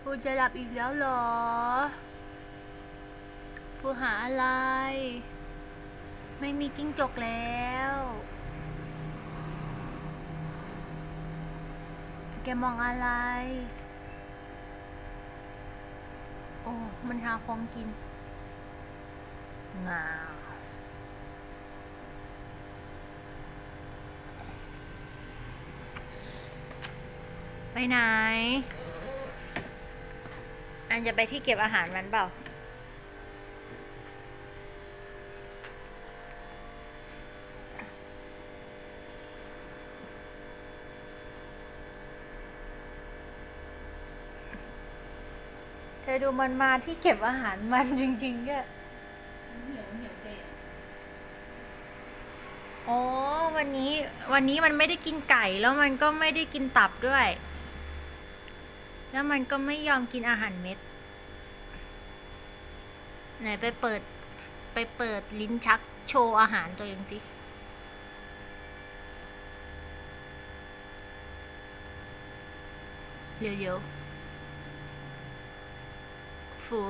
ฟูจะหลับอีกแล้วเหรอ ฟูหาอะไร ไม่มีจิ้งจกแล้ว แกมองอะไร โอ้ มันหาของกินงาวไปไหนอั นจะไปที่เก็บอาหารมันเปล่า เธอดูมันมาที่เก็บอาหารมันจริงๆเนี่ยเหนียวเหนียวเกะอ๋อวันนี้วันนี้มันไม่ได้กินไก่แล้วมันก็ไม่ได้กินตับด้วย แล้วมันก็ไม่ยอมกินอาหารเม็ด ไหนไปเปิดไปเปิดลิ้นชักโชว์อาหารตัวเองสิเร็วๆฟู